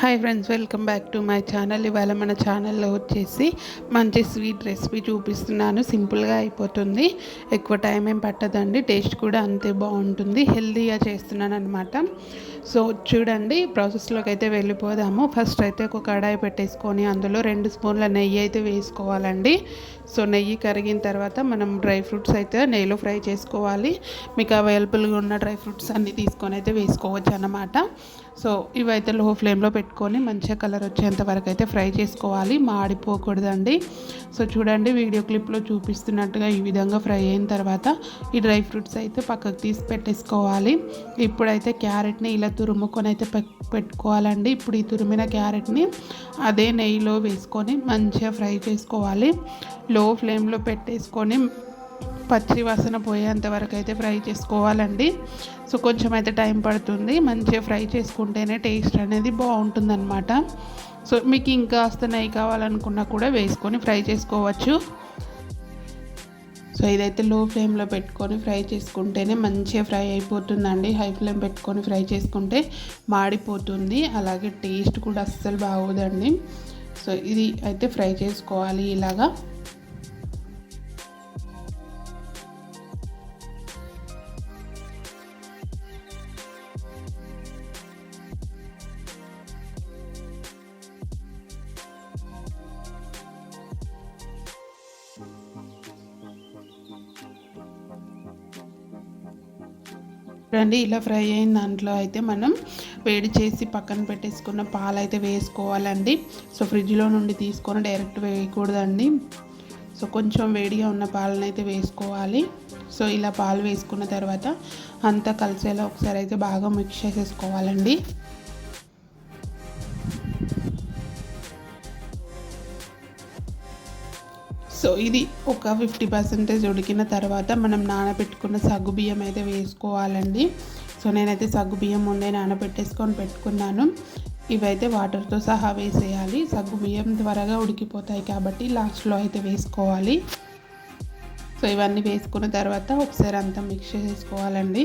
Hi friends welcome back to my channel ఇవాళ మన ఛానల్లో వచ్చేసి మంచి స్వీట్ రెసిపీ చూపిస్తున్నాను. సింపుల్గా అయిపోతుంది. ఎక్కువ టైం ఏం పట్టదండి. టేస్ట్ కూడా అంతే బాగుంటుంది. హెల్తీగా చేస్తున్నాను అనమాట సో చూడండి ప్రాసెస్లోకి అయితే వెళ్ళిపోదాము. ఫస్ట్ అయితే ఒక కడాయి పెట్టేసుకొని అందులో రెండు స్పూన్ల నెయ్యి అయితే వేసుకోవాలండి. సో నెయ్యి కరిగిన తర్వాత మనం డ్రై ఫ్రూట్స్ అయితే నెయ్యిలో ఫ్రై చేసుకోవాలి. మీకు అవైలబుల్గా ఉన్న డ్రై ఫ్రూట్స్ అన్నీ తీసుకొని అయితే వేసుకోవచ్చు అనమాట సో ఇవైతే లో ఫ్లేమ్లో పెట్టుకొని మంచిగా కలర్ వచ్చేంత వరకు అయితే ఫ్రై చేసుకోవాలి. మాడిపోకూడదండి. సో చూడండి వీడియో క్లిప్లో చూపిస్తున్నట్టుగా ఈ విధంగా ఫ్రై అయిన తర్వాత ఈ డ్రై ఫ్రూట్స్ అయితే పక్కకు తీసి పెట్టేసుకోవాలి. ఇప్పుడైతే క్యారెట్ని ఇలా తురుముకొని అయితే పెట్టుకోవాలండి. ఇప్పుడు ఈ తురిమిన క్యారెట్ని అదే నెయ్యిలో వేసుకొని మంచిగా ఫ్రై చేసుకోవాలి. లో ఫ్లేమ్లో పెట్టేసుకొని పచ్చి వాసన పోయేంత వరకు అయితే ఫ్రై చేసుకోవాలండి. సో కొంచెం అయితే టైం పడుతుంది. మంచిగా ఫ్రై చేసుకుంటేనే టేస్ట్ అనేది బాగుంటుందన్నమాట. సో మీకు ఇంకా నెయ్యి కావాలనుకున్నా కూడా వేసుకొని ఫ్రై చేసుకోవచ్చు. సో ఇదైతే లో ఫ్లేమ్లో పెట్టుకొని ఫ్రై చేసుకుంటేనే మంచిగా ఫ్రై అయిపోతుందండి. హై ఫ్లేమ్ పెట్టుకొని ఫ్రై చేసుకుంటే మాడిపోతుంది. అలాగే టేస్ట్ కూడా అస్సలు బాగోదండి. సో ఇది అయితే ఫ్రై చేసుకోవాలి ఇలాగా. రండి ఇలా ఫ్రై అయిన దాంట్లో అయితే మనం వేడి చేసి పక్కన పెట్టేసుకున్న పాలు అయితే వేసుకోవాలండి. సో ఫ్రిడ్జ్లో నుండి తీసుకొని డైరెక్ట్ వేయకూడదండి. సో కొంచెం వేడిగా ఉన్న పాలను అయితే వేసుకోవాలి. సో ఇలా పాలు వేసుకున్న తర్వాత అంతా కలిసేలా ఒకసారి అయితే బాగా మిక్స్ చేసేసుకోవాలండి. సో ఇది ఒక ఫిఫ్టీ పర్సెంటేజ్ ఉడికిన తర్వాత మనం నానబెట్టుకున్న సగ్గు బియ్యం అయితే వేసుకోవాలండి. సో నేనైతే సగ్గు బియ్యం ముందే నానబెట్టేసుకొని పెట్టుకున్నాను. ఇవైతే వాటర్తో సహా వేసేయాలి. సగ్గు బియ్యం త్వరగా ఉడికిపోతాయి కాబట్టి లాస్ట్లో అయితే వేసుకోవాలి. సో ఇవన్నీ వేసుకున్న తర్వాత ఒకసారి అంతా మిక్స్ చేసుకోవాలండి.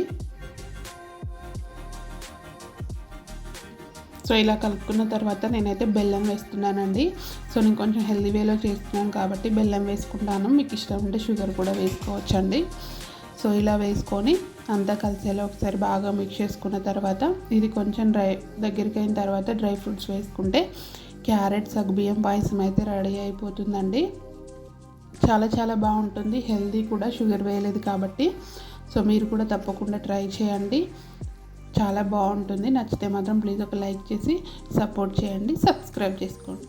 సో ఇలా కలుపుకున్న తర్వాత నేనైతే బెల్లం వేస్తున్నానండి. సో నేను కొంచెం హెల్దీ వేలో చేస్తున్నాను కాబట్టి బెల్లం వేసుకుంటాను. మీకు ఇష్టం ఉంటే షుగర్ కూడా వేసుకోవచ్చండి. సో ఇలా వేసుకొని అంతా కలిసేలా ఒకసారి బాగా మిక్స్ చేసుకున్న తర్వాత ఇది కొంచెం డ్రై దగ్గరికి అయిన తర్వాత డ్రై ఫ్రూట్స్ వేసుకుంటే క్యారెట్ సగ్బియ్యం పాయసం అయితే రెడీ అయిపోతుందండి. చాలా చాలా బాగుంటుంది. హెల్దీ కూడా షుగర్ వేయలేదు కాబట్టి. సో మీరు కూడా తప్పకుండా ట్రై చేయండి. చాలా బాగుంటుంది. నచ్చితే మాత్రం ప్లీజ్ ఒక లైక్ చేసి సపోర్ట్ చేయండి. సబ్స్క్రైబ్ చేసుకోండి.